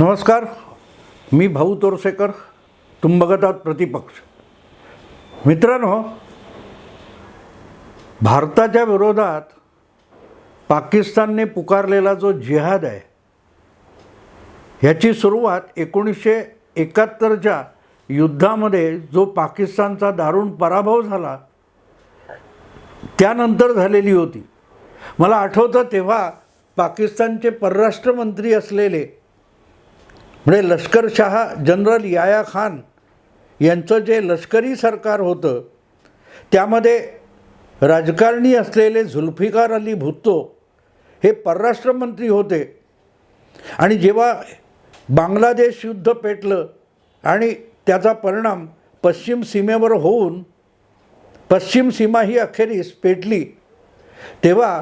नमस्कार मी भाऊ तोरसेकर तुम बघत आहात प्रतिपक्ष. मित्रांनो भारताच्या विरोधात पाकिस्तानने पुकारलेला जो जिहाद आहे ह्याची सुरुवात एकोणीसशे एकाहत्तरच्या युद्धामध्ये जो पाकिस्तानचा दारुण पराभव झाला त्यानंतर झालेली होती. मला आठवतं तेव्हा पाकिस्तानचे परराष्ट्रमंत्री असलेले म्हणजे लष्करशाह जनरल याया खान यांचं जे लष्करी सरकार होतं त्यामध्ये राजकारणी असलेले झुल्फिकार अली भुत्तो हे परराष्ट्रमंत्री होते. आणि जेव्हा बांगलादेश युद्ध पेटलं आणि त्याचा परिणाम पश्चिम सीमेवर होऊन पश्चिम सीमा ही अखेरीस पेटली तेव्हा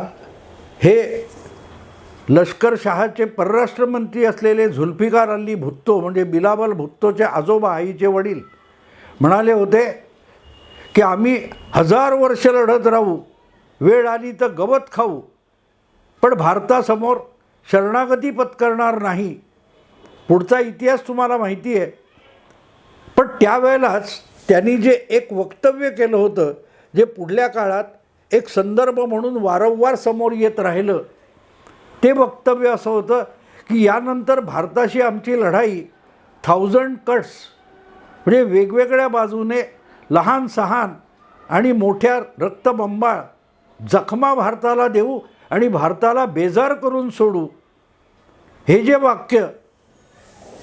हे लष्करशहाचे परराष्ट्रमंत्री असलेले झुल्फिकार अल्ली भुत्तो म्हणजे बिलावल भुत्तोचे आजोबा आईचे वडील म्हणाले होते की आम्ही हजार वर्ष लढत राहू वेळ आली तर गवत खाऊ पण भारतासमोर शरणागती पत्करणार नाही. पुढचा इतिहास तुम्हाला माहिती आहे. पण त्यावेळेलाच त्यांनी जे एक वक्तव्य केलं होतं जे पुढल्या काळात एक संदर्भ म्हणून वारंवार समोर येत राहिलं ते वक्तव्य असं होतं की यानंतर भारताशी आमची लढाई थाउजंड कट्स म्हणजे वेगवेगळ्या बाजूने लहान सहान आणि मोठ्या रक्तबंबाळ जखमा भारताला देऊ आणि भारताला बेजार करून सोडू. हे जे वाक्य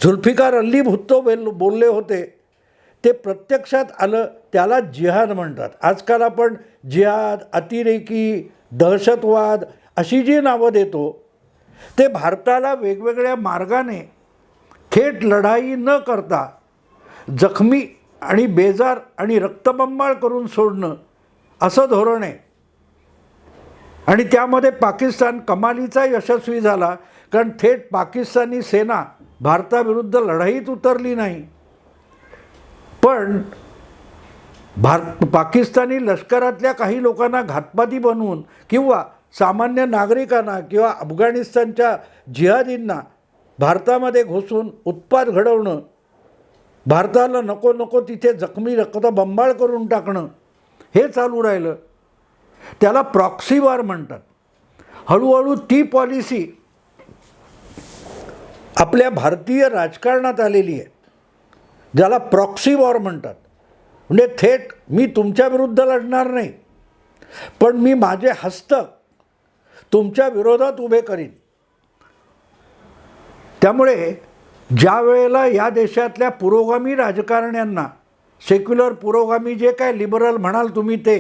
झुल्फिकार अल्ली भुत्तो बेल बोलले होते ते प्रत्यक्षात आलं त्याला जिहाद म्हणतात. आजकाल आपण जिहाद अतिरेकी दहशतवाद अशी जी नावं देतो ते भारताला वेगवेगळ्या मार्गाने थेट लढाई न करता जखमी आणि बेजार आणि रक्तबंबाळ करून सोडणं असं धोरण आहे. आणि त्यामध्ये पाकिस्तान कमालीचा यशस्वी झाला कारण थेट पाकिस्तानी सेना भारताविरुद्ध लढाईत उतरली नाही. पण भार पाकिस्तानी लष्करातल्या काही लोकांना घातपाती बनवून किंवा सामान्य नागरिकांना किंवा अफगाणिस्तानच्या जिहादींना भारतामध्ये घुसून उत्पाद घडवणं भारताला नको नको तिथे जखमी रक्त बंबाळ करून टाकणं हे चालू राहिलं. त्याला प्रॉक्सीवार म्हणतात. हळूहळू ती पॉलिसी आपल्या भारतीय राजकारणात आलेली आहे. ज्याला प्रॉक्सी वॉर म्हणतात. म्हणजे थेट मी तुमच्या विरुद्ध लढणार नाही. पण मी माझे हस्तक तुमच्या विरोधात उभे करीन. त्यामुळे ज्या वेळेला या देशातल्या पुरोगामी राजकारण्यांना सेक्युलर पुरोगामी जे काय लिबरल म्हणाल तुम्ही ते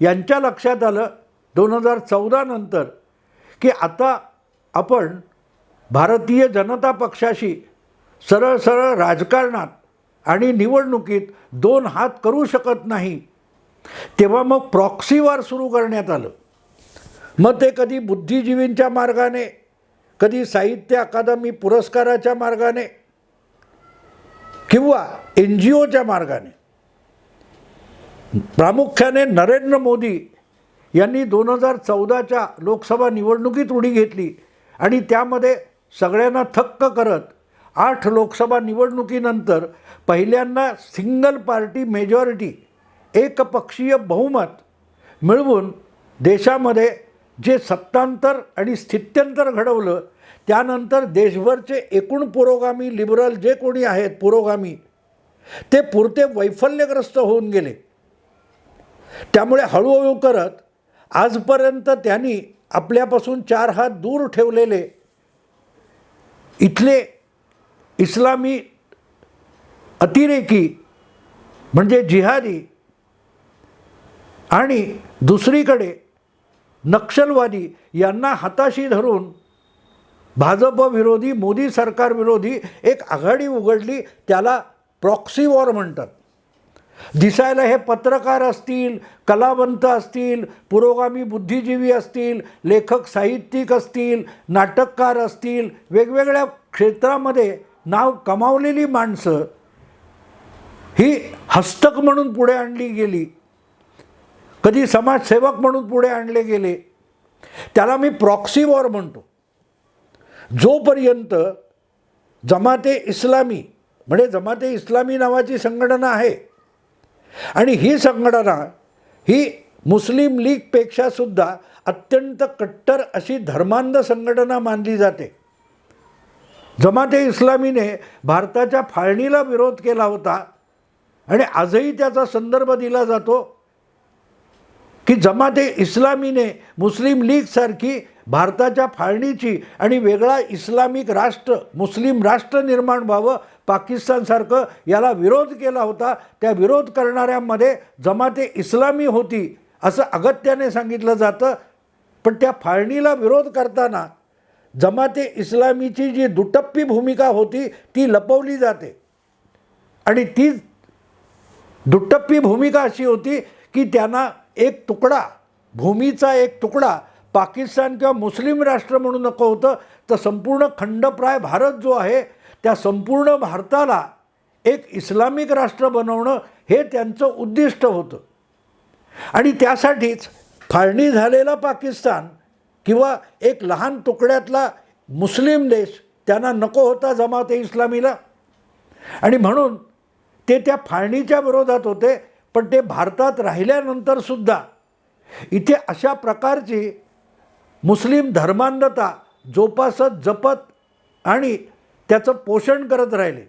यांच्या लक्षात आलं दोन हजार चौदा नंतर की आता आपण भारतीय जनता पक्षाशी सरळ सरळ राजकारणात आणि निवडणुकीत दोन हात करू शकत नाही तेव्हा मग प्रॉक्सीवार सुरू करण्यात आलं. मग ते कधी बुद्धिजीवींच्या मार्गाने कधी साहित्य अकादमी पुरस्काराच्या मार्गाने किंवा एन जी ओच्या मार्गाने. प्रामुख्याने नरेंद्र मोदी यांनी दोन हजार चौदाच्या लोकसभा निवडणुकीत उडी घेतली आणि त्यामध्ये सगळ्यांना थक्क करत आठ लोकसभा निवडणुकीनंतर पहिल्यांदा सिंगल पार्टी मेजॉरिटी एकपक्षीय बहुमत मिळवून देशामध्ये जे सत्तांतर आणि स्थित्यंतर घडवलं त्यानंतर देशभरचे एकूण पुरोगामी लिबरल जे कोणी आहेत पुरोगामी ते पुरते वैफल्यग्रस्त होऊन गेले. त्यामुळे हळूहळू करत आजपर्यंत त्यांनी आपल्यापासून चार हात दूर ठेवलेले इथले इस्लामी अतिरेकी म्हणजे जिहादी आणि दुसरीकडे नक्षलवादी यांना हाताशी धरून भाजप विरोधी मोदी सरकार विरोधी एक आघाडी उघडली त्याला प्रॉक्सी वॉर म्हणतात. दिसायला हे पत्रकार असतील कलावंत असतील पुरोगामी बुद्धिजीवी असतील लेखक साहित्यिक असतील नाटककार असतील वेगवेगळ्या क्षेत्रामध्ये नाव कमावलेली माणसं ही हस्तक म्हणून पुढे आणली गेली. कधी समाजसेवक म्हणून पुढे आणले गेले. त्याला मी प्रॉक्सी वॉर म्हणतो. जोपर्यंत जमाते इस्लामी म्हणजे जमाते इस्लामी नावाची संघटना आहे आणि ही संघटना ही मुस्लिम लीगपेक्षा सुद्धा अत्यंत कट्टर अशी धर्मांध संघटना मानली जाते. जमाते इस्लामीने भारताच्या फाळणीला विरोध केला होता आणि आजही त्याचा संदर्भ दिला जातो की जमाते इस्लामीने मुस्लिम लीगसारखी भारताच्या फाळणीची आणि वेगळा इस्लामिक राष्ट्र मुस्लिम राष्ट्र निर्माण व्हावं पाकिस्तानसारखं याला विरोध केला होता. त्या विरोध करणाऱ्यांमध्ये जमाते इस्लामी होती असं अगत्याने सांगितलं जातं. पण त्या फाळणीला विरोध करताना जमाते इस्लामीची जी दुटप्पी भूमिका होती ती लपवली जाते. आणि ती दुटप्पी भूमिका अशी होती की त्यांना एक तुकडा भूमीचा एक तुकडा पाकिस्तान किंवा मुस्लिम राष्ट्र म्हणून नको होतं तर संपूर्ण खंडप्राय भारत जो आहे त्या संपूर्ण भारताला एक इस्लामिक राष्ट्र बनवणं हे त्यांचं उद्दिष्ट होतं. आणि त्यासाठीच फाळणी झालेला पाकिस्तान किंवा एक लहान तुकड्यातला मुस्लिम देश त्यांना नको होता जमाते इस्लामीला. आणि म्हणून ते त्या फाळणीच्या विरोधात होते पण ते भारतात राहिल्यानंतरसुद्धा इथे अशा प्रकारची मुस्लिम धर्मांधता जोपासत जपत आणि त्याचं पोषण करत राहिले.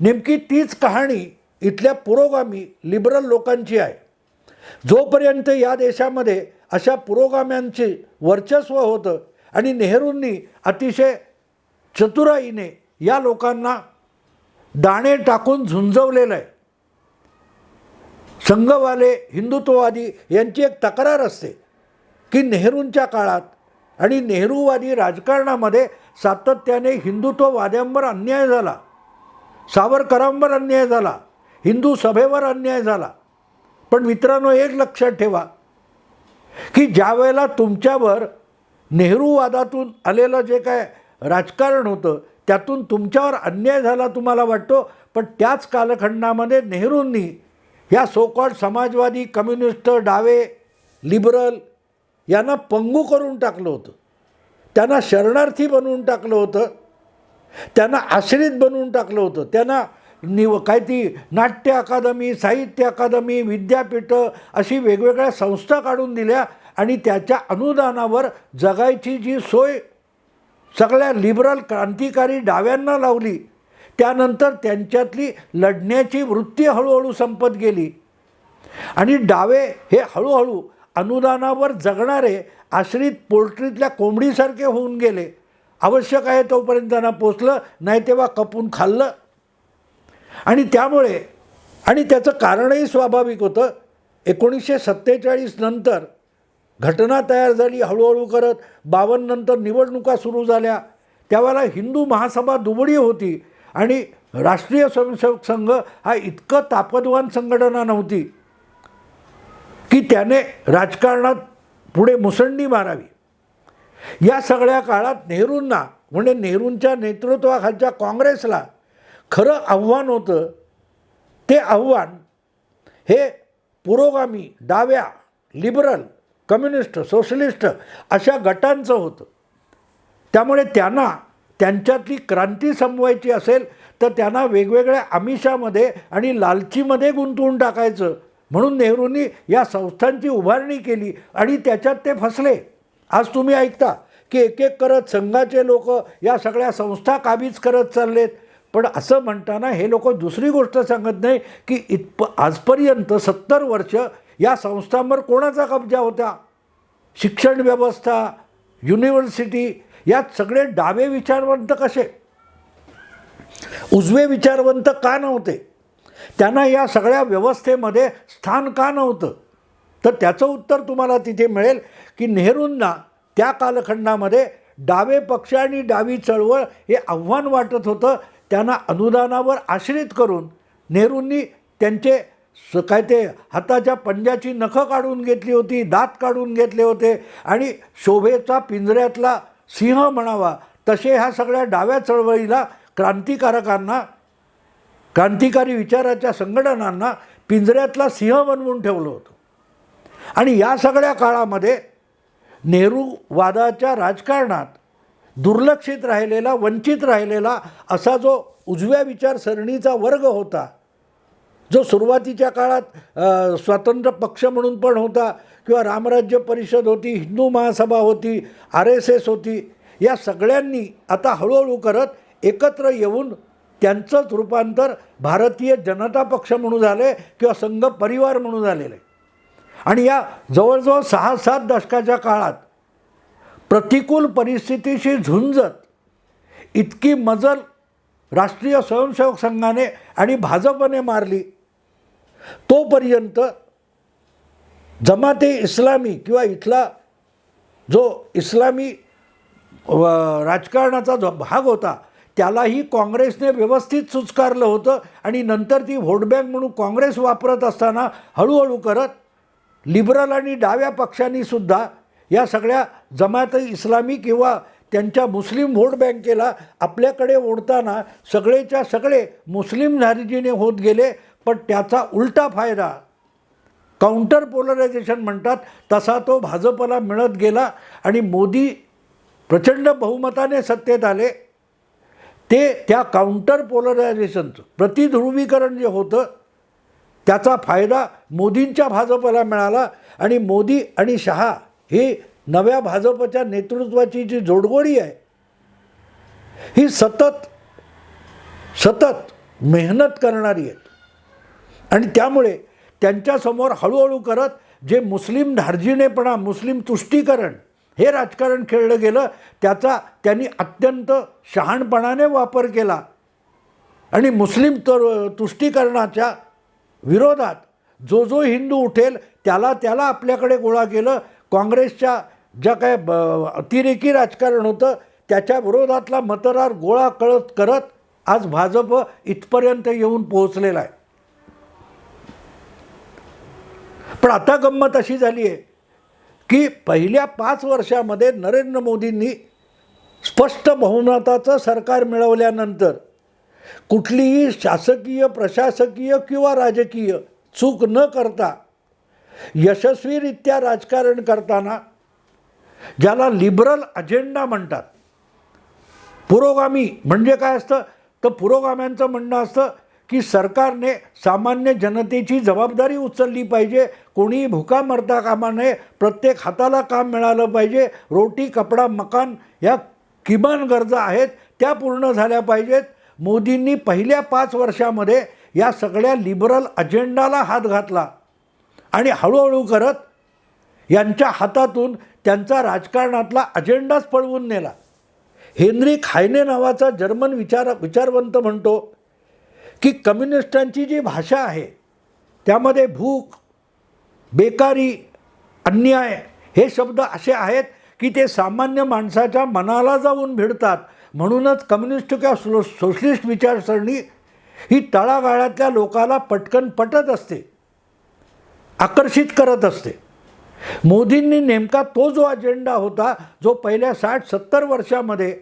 नेमकी तीच कहाणी इथल्या पुरोगामी लिबरल लोकांची आहे. जोपर्यंत या देशामध्ये अशा पुरोगाम्यांचे वर्चस्व होतं आणि नेहरूंनी अतिशय चतुराईने या लोकांना दाणे टाकून झुंजवलेलं आहे संघवाले हिंदुत्ववादी यांची एक तक्रार असते की नेहरूंच्या काळात आणि नेहरूवादी राजकारणामध्ये सातत्याने हिंदुत्ववाद्यांवर अन्याय झाला सावरकरांवर अन्याय झाला हिंदू सभेवर अन्याय झाला. पण मित्रांनो एक लक्षात ठेवा की ज्या वेळेला तुमच्यावर नेहरूवादातून आलेलं जे काय राजकारण होतं त्यातून तुमच्यावर अन्याय झाला तुम्हाला वाटतो पण त्याच कालखंडामध्ये नेहरूंनी ह्या सोकॉड समाजवादी कम्युनिस्ट डावे लिबरल यांना पंगू करून टाकलं होतं. त्यांना शरणार्थी बनवून टाकलं होतं. त्यांना आश्रित बनवून टाकलं होतं. त्यांना निव काय ती नाट्य अकादमी साहित्य अकादमी विद्यापीठं अशी वेगवेगळ्या संस्था काढून दिल्या आणि त्याच्या अनुदानावर जगायची जी सोय सगळ्या लिबरल क्रांतिकारी डाव्यांना लावली त्यानंतर त्यांच्यातली लढण्याची वृत्ती हळूहळू संपत गेली. आणि डावे हे हळूहळू अनुदानावर जगणारे आश्रित पोल्ट्रीतल्या कोंबडीसारखे होऊन गेले. आवश्यक आहे तोपर्यंत त्यांना पोचलं नाही तेव्हा कपून खाल्लं. आणि त्यामुळे आणि त्याचं कारणही स्वाभाविक होतं. एकोणीसशे सत्तेचाळीस नंतर घटना तयार झाली हळूहळू करत. बावन्नंतर निवडणुका सुरू झाल्या. त्यावेळेला हिंदू महासभा दुबळी होती. आणि राष्ट्रीय स्वयंसेवक संघ हा इतकं तापदवान संघटना नव्हती की त्याने राजकारणात पुढे मुसंडी मारावी. या सगळ्या काळात नेहरूंना म्हणजे नेहरूंच्या नेतृत्वाखालच्या काँग्रेसला खरं आव्हान होतं. ते आव्हान हे पुरोगामी डाव्या लिबरल कम्युनिस्ट सोशलिस्ट अशा गटांचं होतं. त्यामुळे त्यांना त्यांच्यातली क्रांती संपवायची असेल तर त्यांना वेगवेगळ्या आमिषामध्ये आणि लालचीमध्ये गुंतवून टाकायचं. म्हणून नेहरूंनी या संस्थांची उभारणी केली आणि त्याच्यात ते फसले. आज तुम्ही ऐकता की एक एक करत संघाचे लोक या सगळ्या संस्था काबीज करत चाललेत. पण असं म्हणताना हे लोक दुसरी गोष्ट सांगत नाही की इतप आजपर्यंत सत्तर वर्ष या संस्थांवर कोणाचा कब्जा होता? शिक्षण व्यवस्था युनिव्हर्सिटी यात सगळे डावे विचारवंत कसे? उजवे विचारवंत का नव्हते? त्यांना या सगळ्या व्यवस्थेमध्ये स्थान का नव्हतं? तर त्याचं उत्तर तुम्हाला तिथे मिळेल की नेहरूंना त्या कालखंडामध्ये डावे पक्ष आणि डावी चळवळ हे आव्हान वाटत होतं. त्यांना अनुदानावर आश्रित करून नेहरूंनी त्यांचे स काय ते हाताच्या पंजाची नखं काढून घेतली होती दात काढून घेतले होते आणि शोभेचा पिंजऱ्यातला सिंह म्हणावा. तसे ह्या सगळ्या डाव्या चळवळीला क्रांतिकारकांना क्रांतिकारी विचाराच्या संघटनांना पिंजऱ्यातला सिंह बनवून ठेवलं होतं. आणि या सगळ्या काळामध्ये नेहरूवादाच्या राजकारणात दुर्लक्षित राहिलेला वंचित राहिलेला असा जो उजव्या विचारसरणीचा वर्ग होता जो सुरुवातीच्या काळात स्वातंत्र्य स्वतंत्र पक्ष म्हणून पण होता किंवा रामराज्य परिषद होती हिंदू महासभा होती आर एस एस होती या सगळ्यांनी आता हळूहळू करत एकत्र येऊन त्यांचंच रूपांतर भारतीय जनता पक्ष म्हणून झाले किंवा संघ परिवार म्हणून झालेलं आहे आणि या जवळजवळ सहा सात दशकाच्या काळात प्रतिकूल परिस्थितीशी झुंजत इतकी मजल राष्ट्रीय स्वयंसेवक संघाने आणि भाजपने मारली तोपर्यंत जमाते इस्लामी किंवा इथला जो इस्लामी व राजकारणाचा जो भाग होता त्यालाही काँग्रेसने व्यवस्थित सुचकारलं होतं आणि नंतर ती व्होट बँक म्हणून काँग्रेस वापरत असताना हळूहळू करत लिबरल आणि डाव्या पक्षांनीसुद्धा या सगळ्या जमात इस्लामी किंवा त्यांच्या मुस्लिम व्होट बँकेला आपल्याकडे ओढताना सगळेच्या सगळे मुस्लिम झारिजीने होत गेले पण त्याचा उलटा फायदा काउंटर पोलरायझेशन म्हणतात तसा तो भाजपला मिळत गेला आणि मोदी प्रचंड बहुमताने सत्तेत आले. ते त्या काउंटर पोलरायझेशनचं प्रतिध्रुवीकरण जे होतं त्याचा फायदा मोदींच्या भाजपला मिळाला आणि मोदी आणि शहा ही नव्या भाजपच्या नेतृत्वाची जी जोडगोडी आहे ही सतत सतत मेहनत करणारी आहेत. आणि त्यामुळे त्यांच्यासमोर हळूहळू करत जे मुस्लिम धार्जिणेपणा मुस्लिम तुष्टीकरण हे राजकारण खेळलं गेलं त्याचा त्यांनी अत्यंत शहाणपणाने वापर केला. आणि मुस्लिम तर तुष्टीकरणाच्या विरोधात जो जो हिंदू उठेल त्याला त्याला आपल्याकडे गोळा केलं. काँग्रेसच्या ज्या काय ब अतिरेकी राजकारण होतं त्याच्या विरोधातला मतदार गोळा कळत करत आज भाजप इथपर्यंत येऊन पोहोचलेला आहे. पण आता गंमत अशी झाली आहे की पहिल्या पाच वर्षामध्ये नरेंद्र मोदींनी स्पष्ट बहुमताचं सरकार मिळवल्यानंतर कुठलीही शासकीय प्रशासकीय किंवा राजकीय चूक न करता यशस्वीरित्या राजकारण करताना ज्याला लिबरल अजेंडा म्हणतात पुरोगामी म्हणजे काय असतं? तर पुरोगाम्यांचं म्हणणं असतं की सरकारने सामान्य जनतेची जबाबदारी उचलली पाहिजे. कोणीही भुका मरता कामा नये. प्रत्येक हाताला काम मिळालं पाहिजे. रोटी कपडा मकान या किमान गरजा आहेत त्या पूर्ण झाल्या पाहिजेत. मोदींनी पहिल्या पाच वर्षामध्ये या सगळ्या लिबरल अजेंडाला हात घातला आणि हळूहळू करत यांच्या हातातून त्यांचा राजकारणातला अजेंडाच पळवून नेला. हेनरी खायने नावाचा जर्मन विचार विचारवंत म्हणतो की कम्युनिस्टांची जी भाषा आहे त्यामध्ये भूक बेकारी अन्याय हे शब्द असे आहेत की ते सामान्य माणसाच्या मनाला जाऊन भिडतात. म्हणूनच कम्युनिस्ट किंवा सो सोशलिस्ट विचारसरणी ही तळागाळातल्या लोकाला पटकन पटत असते आकर्षित करत असते. मोदींनी नेमका तो जो अजेंडा होता जो पहिल्या साठ सत्तर वर्षामध्ये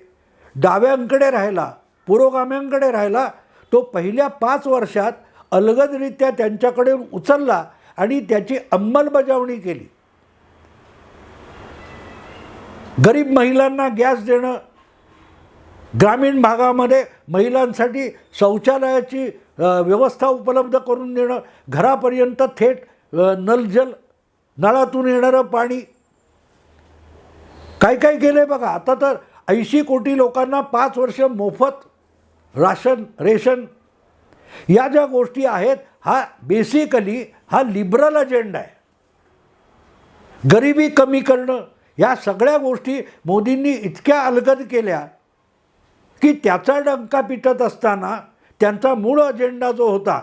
डाव्यांकडे राहिला पुरोगाम्यांकडे राहिला तो पहिल्या पाच वर्षात अलगदरित्या त्यांच्याकडे उचलला आणि त्याची अंमलबजावणी केली. गरीब महिलांना गॅस देणं ग्रामीण भागामध्ये महिलांसाठी शौचालयाची व्यवस्था उपलब्ध करून देणं घरापर्यंत थेट नलजल नळातून येणारं पाणी. काय काय केलं आहे बघा आता तर ऐंशी कोटी लोकांना पाच वर्ष मोफत राशन रेशन. या ज्या गोष्टी आहेत हा बेसिकली हा लिबरल अजेंडा आहे. गरिबी कमी करणं या सगळ्या गोष्टी मोदींनी इतक्या अलगद केल्या की त्याचा डंका पिटत असताना त्यांचा मूळ अजेंडा जो होता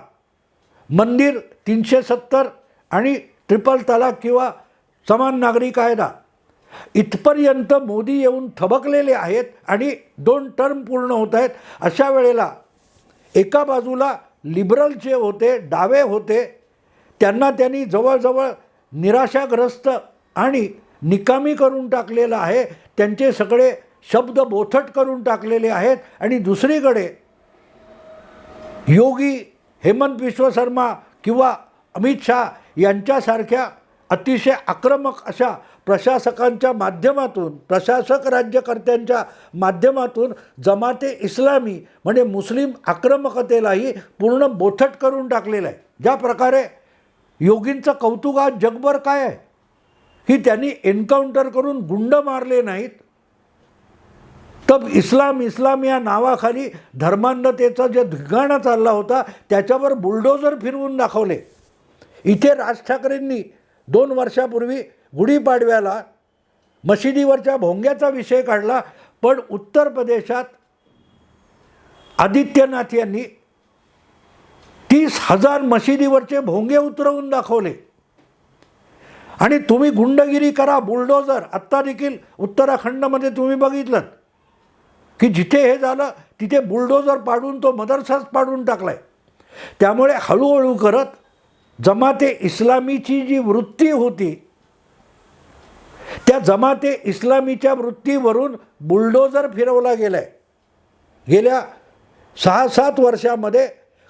मंदिर तीनशे सत्तर आणि ट्रिपल तलाक किंवा समान नागरी कायदा इथपर्यंत मोदी येऊन थबकलेले आहेत आणि दोन टर्म पूर्ण होत आहेत. अशा वेळेला एका बाजूला लिबरल जे होते डावे होते त्यांना त्यांनी जवळजवळ निराशाग्रस्त आणि निकामी करून टाकलेलं आहे. त्यांचे सगळे शब्द बोथट करून टाकलेले आहेत. आणि दुसरीकडे योगी हेमंत विश्व शर्मा किंवा अमित शहा यांच्यासारख्या अतिशय आक्रमक अशा प्रशासकांच्या माध्यमातून प्रशासक राज्यकर्त्यांच्या माध्यमातून जमाते इस्लामी म्हणजे मुस्लिम आक्रमकतेलाही पूर्ण बोथट करून टाकलेलं आहे. ज्या प्रकारे योगींचं कौतुक आज जगभर काय आहे? की त्यांनी एन्काउंटर करून गुंड मारले नाहीत? तर इस्लाम इस्लाम या नावाखाली धर्मांधतेचा जे धिगाणा चालला होता त्याच्यावर बुलडोजर फिरवून दाखवले. इथे राज ठाकरेंनी दोन वर्षापूर्वी गुढीपाडव्याला मशिदीवरच्या भोंग्याचा विषय काढला पण उत्तर प्रदेशात आदित्यनाथ यांनी तीस हजार मशिदीवरचे भोंगे उतरवून दाखवले. आणि तुम्ही गुंडगिरी करा बुलडोजर आत्ता देखील उत्तराखंडमध्ये तुम्ही बघितलं की जिथे हे झालं तिथे बुलडोजर पाडून तो मदरसाच पाडून टाकलाय. त्यामुळे हळूहळू करत जमाते इस्लामीची जी वृत्ती होती त्या जमाते इस्लामीच्या वृत्तीवरून बुलडोजर फिरवला गेलाय. गेल्या सहा सात वर्षामध्ये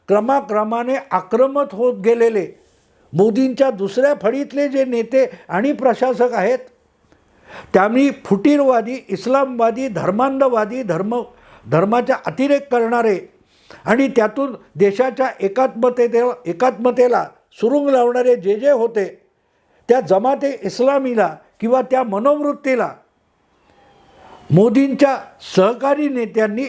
क्रमाक्रमाने आक्रमक होत गेलेले मोदींच्या दुसऱ्या फळीतले जे नेते आणि प्रशासक आहेत त्यांनी फुटीरवादी इस्लामवादी धर्मांधवादी धर्म धर्माचा अतिरेक करणारे आणि त्यातून देशाच्या एकात्मतेला एकात्मतेला सुरुंग लावणारे जे जे होते त्या जमाते इस्लामीला किंवा त्या मनोवृत्तीला मोदींच्या सहकारी नेत्यांनी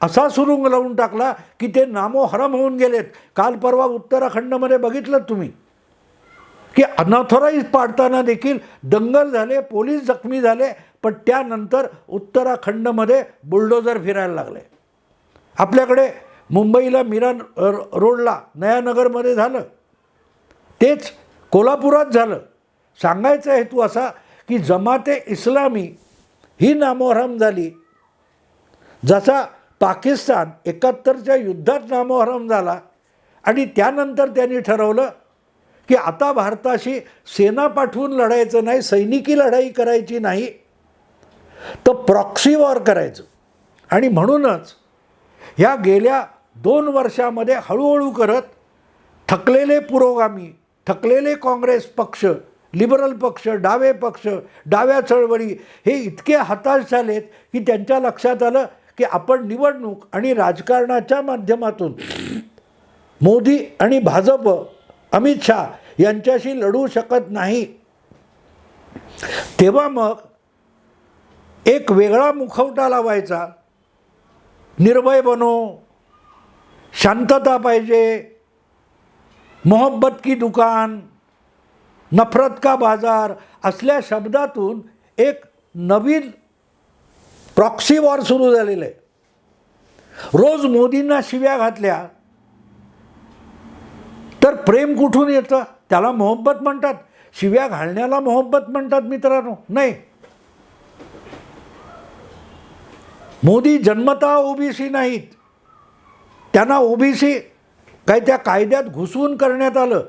असा सुरुंग लावून टाकला की ते नामोहरम होऊन गेलेत. काल परवा उत्तराखंडमध्ये बघितलं तुम्ही की अनॉथोराईज पाडताना देखील दंगल झाले पोलीस जखमी झाले पण त्यानंतर उत्तराखंडमध्ये बुलडोजर फिरायला लागले. आपल्याकडे मुंबईला मीरा रोडला नयानगरमध्ये झालं. तेच कोल्हापुरात झालं. सांगायचा हेतू असा की जमाते इस्लामी ही नामोहरम झाली. जसा पाकिस्तान एकाहत्तरच्या युद्धात नामोहरम झाला आणि त्यानंतर त्यांनी ठरवलं की आता भारताशी सेना पाठवून लढायचं नाही सैनिकी लढाई करायची नाही तर प्रॉक्सी वॉर करायचं. आणि म्हणूनच ह्या गेल्या दोन वर्षामध्ये हळूहळू करत थकलेले पुरोगामी थकलेले काँग्रेस पक्ष लिबरल पक्ष डावे पक्ष डाव्या चळवळी हे इतके हताश झालेत की त्यांच्या लक्षात आलं की आपण निवडणूक आणि राजकारणाच्या माध्यमातून मोदी आणि भाजप अमित शहा यांच्याशी लढू शकत नाही. तेव्हा मग एक वेगळा मुखवटा लावायचा. निर्भय बनो शांतता पाहिजे मोहब्बत की दुकान नफरत का बाजार असल्या शब्दातून एक नवीन प्रॉक्सी वॉर सुरू झालेलं आहे. रोज मोदींना शिव्या घातल्या तर प्रेम कुठून येतं? त्याला मोहब्बत म्हणतात. शिव्या घालण्याला मोहब्बत म्हणतात मित्रांनो. नाही. मोदी जन्मतः ओबीसी नाहीत. त्यांना ओबीसी काही त्या कायद्यात घुसवून करण्यात आलं.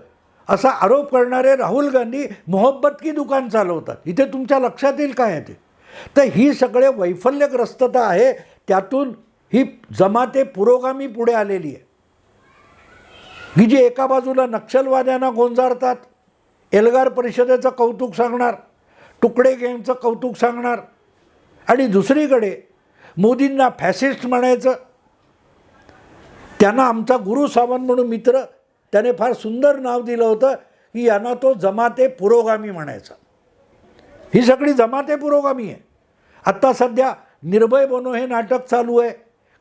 असा आरोप करणारे राहुल गांधी मोहब्बत की दुकान चालवतात? इथे तुमच्या लक्षात येईल काय आहे ते? तर ही सगळे वैफल्यग्रस्तता आहे त्यातून ही जमाते पुरोगामी पुढे आलेली आहे. की जी एका बाजूला नक्षलवाद्यांना गोंजारतात एल्गार परिषदेचं कौतुक सांगणार तुकडे गँगचं कौतुक सांगणार आणि दुसरीकडे मोदींना फॅसिस्ट म्हणायचं त्यांना आमचा गुरु सावंत म्हणून मित्र त्याने फार सुंदर नाव दिलं होतं की यांना तो जमाते पुरोगामी म्हणायचा. ही सगळी जमाते पुरोगामी आहे. आत्ता सध्या निर्भय बनो हे नाटक चालू आहे.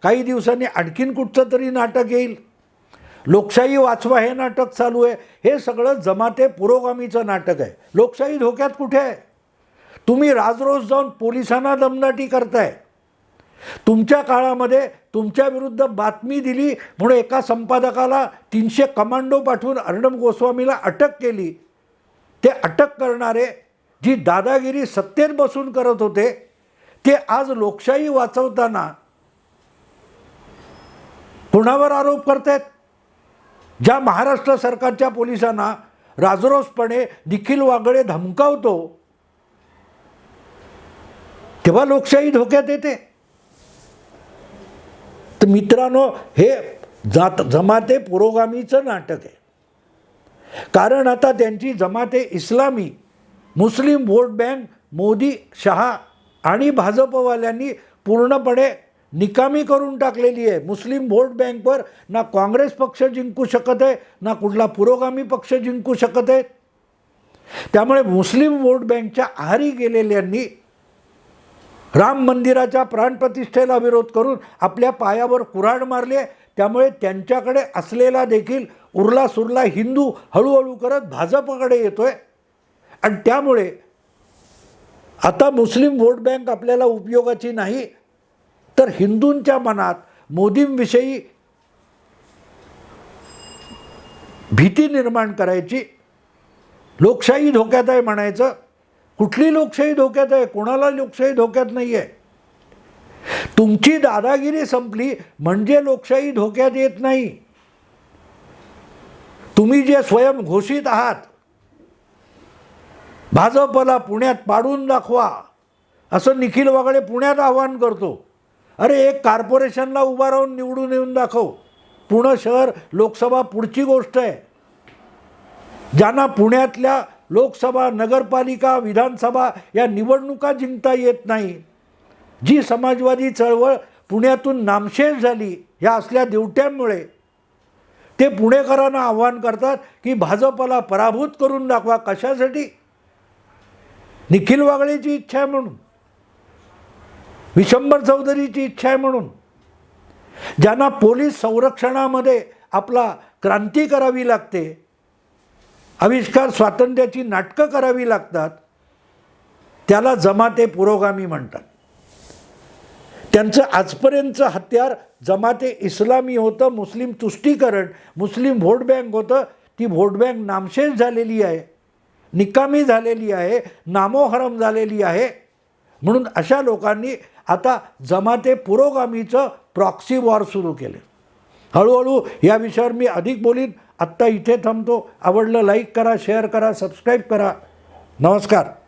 काही दिवसांनी आणखीन कुठचं तरी नाटक येईल. लोकशाही वाचवा हे नाटक चालू आहे. हे सगळं जमाते पुरोगामीचं नाटक आहे. लोकशाही धोक्यात कुठे आहे? तुम्ही राजरोज जाऊन पोलिसांना दमदाटी करताय. तुमच्या काळामध्ये तुमच्या विरुद्ध बातमी दिली म्हणून एका संपादकाला तीनशे कमांडो पाठवून अर्णब गोस्वामीला अटक केली. ते अटक करणारे जी दादागिरी सत्तेत बसून करत होते ते आज लोकशाही वाचवताना कुणावर आरोप करतायत? ज्या महाराष्ट्र सरकारच्या पोलिसांना राजरोसपणे निखिल वागळे धमकावतो तेव्हा लोकशाही धोक्यात येते. तर मित्रांनो हे जात जमाते पुरोगामीचं नाटक आहे. कारण आता त्यांची जमाते इस्लामी मुस्लिम वोट बँक मोदी शहा आणि भाजपवाल्यांनी पूर्णपणे निकामी करून टाकलेली आहे. मुस्लिम वोट बँकवर ना काँग्रेस पक्ष जिंकू शकत आहे ना कुठला पुरोगामी पक्ष जिंकू शकत आहे. त्यामुळे मुस्लिम वोट बँकच्या आहारी गेलेल्यांनी राम मंदिराच्या प्राणप्रतिष्ठेला विरोध करून आपल्या पायावर कुराड मारले आहे. त्यामुळे त्यांच्याकडे असलेला देखील उरला सुरला हिंदू हळूहळू करत भाजपकडे आहे आणि त्यामुळे आता मुस्लिम वोट बँक आपल्याला उपयोगाची नाही. तर हिंदूंच्या मनात मोदींविषयी भीती निर्माण करायची. लोकशाही धोक्यात आहे म्हणायचं. कुठली लोकशाही धोक्यात आहे? कोणाला लोकशाही धोक्यात नाही आहे तुमची दादागिरी संपली म्हणजे लोकशाही धोक्यात येत नाही. तुम्ही जे स्वयं घोषित आहात भाजपला पुण्यात पाडून दाखवा. असं निखिल वागळे पुण्यात आवाहन करतो. अरे एक कॉर्पोरेशनला उभा राहून निवडून येऊन दाखव. पुणे शहर लोकसभा पुढची गोष्ट आहे. ज्यांना पुण्यातल्या लोकसभा नगरपालिका विधानसभा या निवडणुका जिंकता येत नाही. जी समाजवादी चळवळ पुण्यातून नामशेष झाली ह्या असल्या देवट्यांमुळे. ते पुणेकरांना आव्हान करतात की भाजपला पराभूत करून दाखवा कशासाठी? निखिल वागळेची इच्छा आहे म्हणून. विशंबर चौधरीची इच्छा आहे म्हणून. ज्यांना पोलीस संरक्षणामध्ये आपला क्रांती करावी लागते आविष्कार स्वातंत्र्याची नाटकं करावी लागतात त्याला जमाते पुरोगामी म्हणतात. त्यांचं आजपर्यंतचं हत्यार जमाते इस्लामी होतं मुस्लिम तुष्टीकरण मुस्लिम व्होट बँक होतं. ती व्होट बँक नामशेष झालेली आहे निकामी झालेली आहे नामोहरम झालेली आहे. म्हणून अशा लोकांनी आता जमाते पुरोगामीचं प्रॉक्सी वॉर सुरू केले. हळूहळू या विषयावर मी अधिक बोलीन. आत्ता इथे थांबतो. आवडलं लाईक करा शेअर करा सबस्क्राईब करा. नमस्कार.